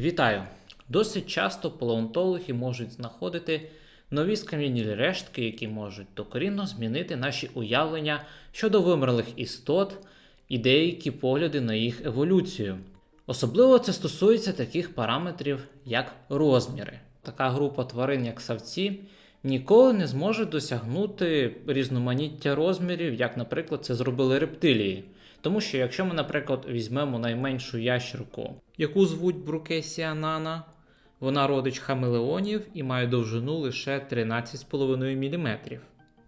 Вітаю! Досить часто палеонтологи можуть знаходити нові скам'янілі рештки, які можуть докорінно змінити наші уявлення щодо вимерлих істот і деякі погляди на їх еволюцію. Особливо це стосується таких параметрів, як розміри. Така група тварин, як савці, ніколи не зможе досягнути різноманіття розмірів, як, наприклад, це зробили рептилії. Тому що якщо ми, наприклад, візьмемо найменшу ящерку, яку звуть Брукесія нана, вона родич хамелеонів і має довжину лише 13,5 мм,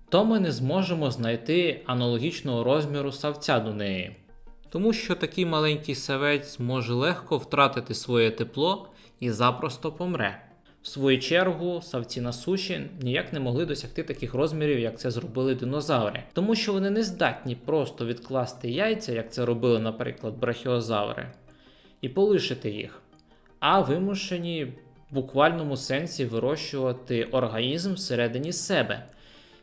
то ми не зможемо знайти аналогічного розміру савця до неї. Тому що такий маленький савець може легко втратити своє тепло і запросто помре. В свою чергу, савці на суші ніяк не могли досягти таких розмірів, як це зробили динозаври, тому що вони не здатні просто відкласти яйця, як це робили, наприклад, брахіозаври, і полишити їх, а вимушені в буквальному сенсі вирощувати організм всередині себе.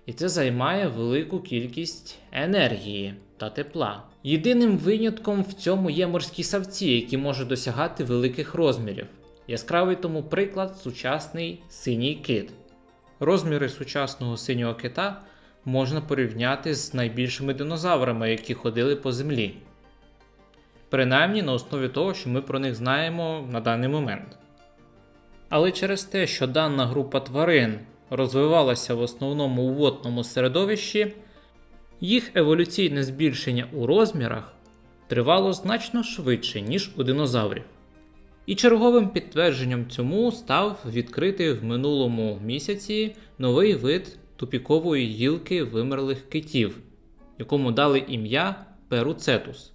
І це займає велику кількість енергії та тепла. Єдиним винятком в цьому є морські савці, які можуть досягати великих розмірів. Яскравий тому приклад сучасний синій кит. Розміри сучасного синього кита можна порівняти з найбільшими динозаврами, які ходили по землі. Принаймні на основі того, що ми про них знаємо на даний момент. Але через те, що дана група тварин розвивалася в основному у водному середовищі, їх еволюційне збільшення у розмірах тривало значно швидше, ніж у динозаврів. І черговим підтвердженням цьому став відкритий в минулому місяці новий вид тупікової гілки вимерлих китів, якому дали ім'я Перуцетус.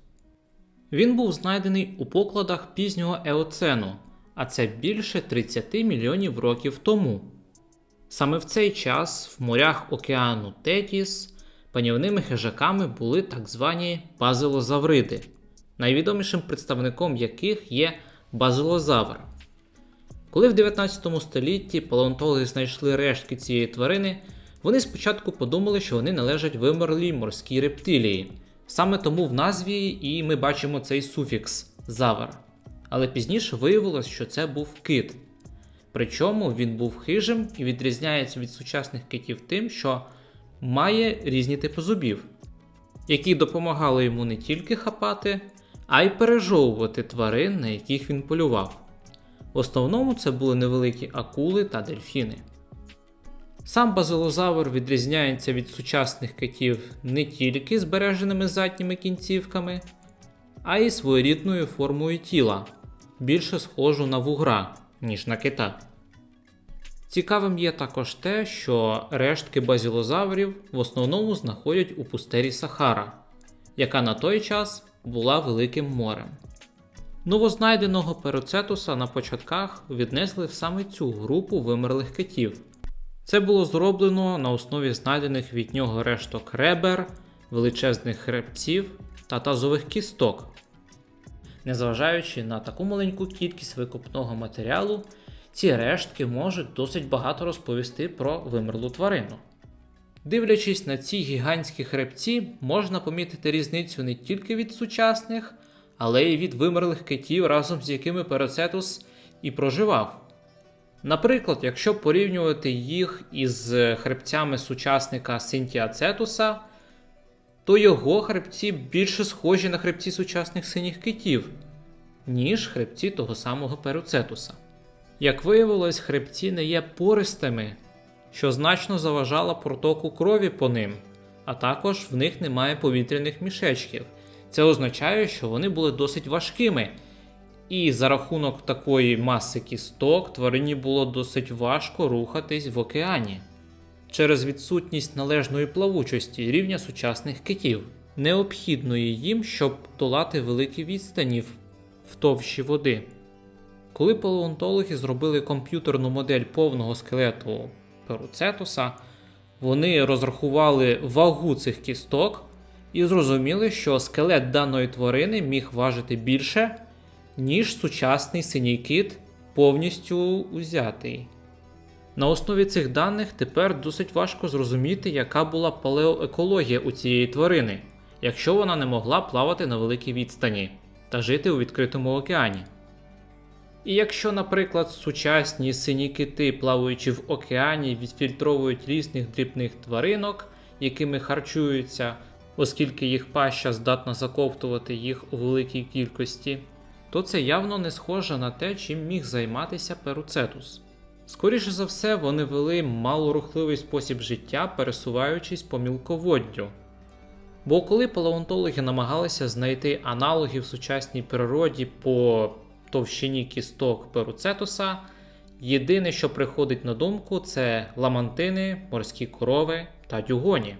Він був знайдений у покладах пізнього еоцену, а це більше 30 мільйонів років тому. Саме в цей час в морях океану Тетіс панівними хижаками були так звані базилозавриди, найвідомішим представником яких є базилозавр. Коли в 19 столітті палеонтологи знайшли рештки цієї тварини, вони спочатку подумали, що вони належать вимерлій морській рептилії. Саме тому в назві і ми бачимо цей суфікс завр. Але пізніше виявилось, що це був кит. Причому він був хижим і відрізняється від сучасних китів тим, що має різні типи зубів, які допомагали йому не тільки хапати, а й пережовувати тварин, на яких він полював. В основному це були невеликі акули та дельфіни. Сам базилозавр відрізняється від сучасних китів не тільки збереженими задніми кінцівками, а й своєрідною формою тіла, більше схожу на вугра, ніж на кита. Цікавим є також те, що рештки базілозаврів в основному знаходять у пустері Сахара, яка на той час була Великим морем. Новознайденого пероцетуса на початках віднесли в саме цю групу вимерлих китів. Це було зроблено на основі знайдених від нього решток ребер, величезних хребців та тазових кісток. Незважаючи на таку маленьку кількість викопного матеріалу, ці рештки можуть досить багато розповісти про вимерлу тварину. Дивлячись на ці гігантські хребці, можна помітити різницю не тільки від сучасних, але й від вимерлих китів, разом з якими Пероцетус і проживав. Наприклад, якщо порівнювати їх із хребцями сучасника Синтіацетуса, то його хребці більше схожі на хребці сучасних синіх китів, ніж хребці того самого Пероцетуса. Як виявилось, хребці не є пористими, що значно заважало протоку крові по ним, а також в них немає повітряних мішечків. Це означає, що вони були досить важкими, і за рахунок такої маси кісток тварині було досить важко рухатись в океані через відсутність належної плавучості рівня сучасних китів, необхідної їм, щоб долати великі відстані в товщі води. Коли палеонтологи зробили комп'ютерну модель повного скелету Перуцетуса, вони розрахували вагу цих кісток і зрозуміли, що скелет даної тварини міг важити більше, ніж сучасний синій кит повністю узятий. На основі цих даних тепер досить важко зрозуміти, яка була палеоекологія у цієї тварини, якщо вона не могла плавати на великій відстані та жити у відкритому океані. І якщо, наприклад, сучасні сині кити, плаваючи в океані, відфільтровують різних дрібних тваринок, якими харчуються, оскільки їх паща здатна заковтувати їх у великій кількості, то це явно не схоже на те, чим міг займатися перуцетус. Скоріше за все, вони вели малорухливий спосіб життя, пересуваючись по мілководдю. Бо коли палеонтологи намагалися знайти аналоги в сучасній природі по товщині кісток перуцетуса, єдине, що приходить на думку, це ламантини, морські корови та дюгоні.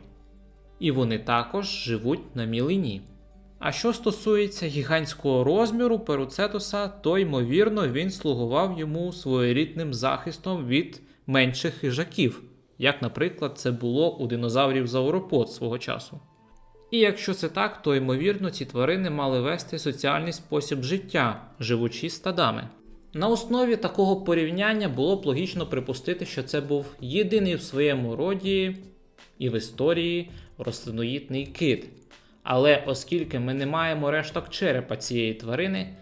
І вони також живуть на мілині. А що стосується гігантського розміру перуцетуса, то ймовірно він слугував йому своєрідним захистом від менших хижаків, як, наприклад, це було у динозаврів зауропод свого часу. І якщо це так, то ймовірно ці тварини мали вести соціальний спосіб життя, живучи стадами. На основі такого порівняння було б логічно припустити, що це був єдиний в своєму роді і в історії рослиноїдний кит. Але оскільки ми не маємо решток черепа цієї тварини,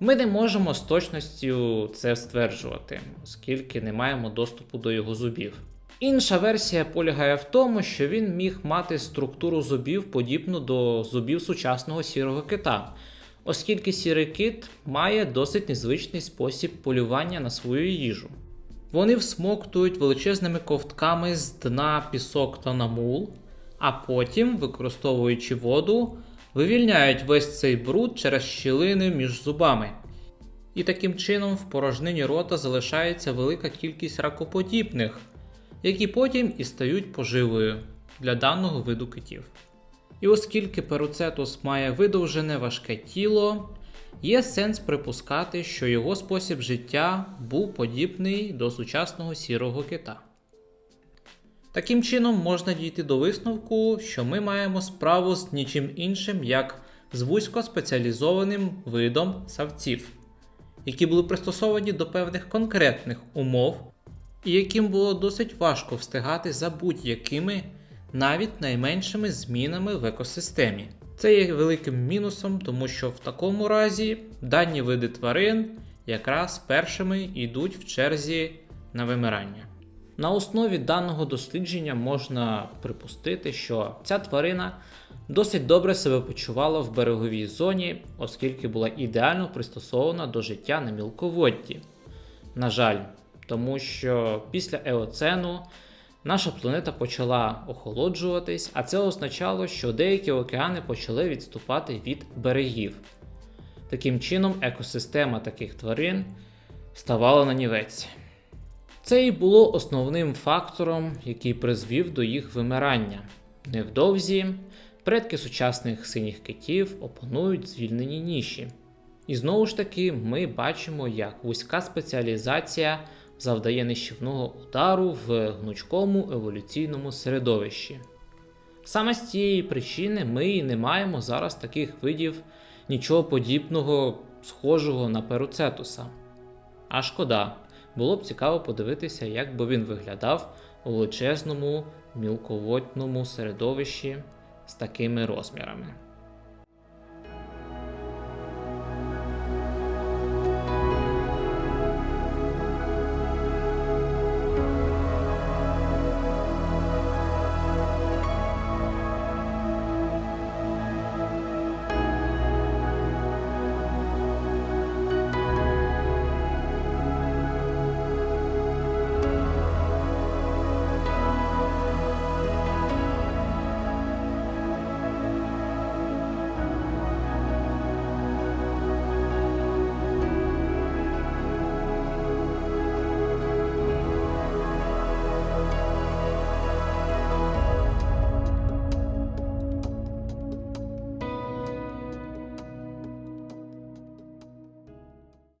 ми не можемо з точністю це стверджувати, оскільки не маємо доступу до його зубів. Інша версія полягає в тому, що він міг мати структуру зубів подібну до зубів сучасного сірого кита, оскільки сірий кит має досить незвичний спосіб полювання на свою їжу. Вони всмоктують величезними ковтками з дна пісок та намул, а потім, використовуючи воду, вивільняють весь цей бруд через щілини між зубами. І таким чином в порожнині рота залишається велика кількість ракоподібних, які потім і стають поживою для даного виду китів. І оскільки перуцетус має видовжене важке тіло, є сенс припускати, що його спосіб життя був подібний до сучасного сірого кита. Таким чином можна дійти до висновку, що ми маємо справу з нічим іншим, як з вузькоспеціалізованим видом савців, які були пристосовані до певних конкретних умов, і яким було досить важко встигати за будь-якими, навіть найменшими змінами в екосистемі. Це є великим мінусом, тому що в такому разі дані види тварин якраз першими йдуть в черзі на вимирання. На основі даного дослідження можна припустити, що ця тварина досить добре себе почувала в береговій зоні, оскільки була ідеально пристосована до життя на мілководді. На жаль, тому що після еоцену наша планета почала охолоджуватись, а це означало, що деякі океани почали відступати від берегів. Таким чином, екосистема таких тварин ставала на нівець. Це і було основним фактором, який призвів до їх вимирання. Невдовзі предки сучасних синіх китів опанують звільнені ніші. І знову ж таки, ми бачимо, як вузька спеціалізація завдає нищівного удару в гнучкому еволюційному середовищі. Саме з цієї причини ми і не маємо зараз таких видів нічого подібного, схожого на перуцетуса. А шкода, було б цікаво подивитися, як би він виглядав у величезному мілководному середовищі з такими розмірами.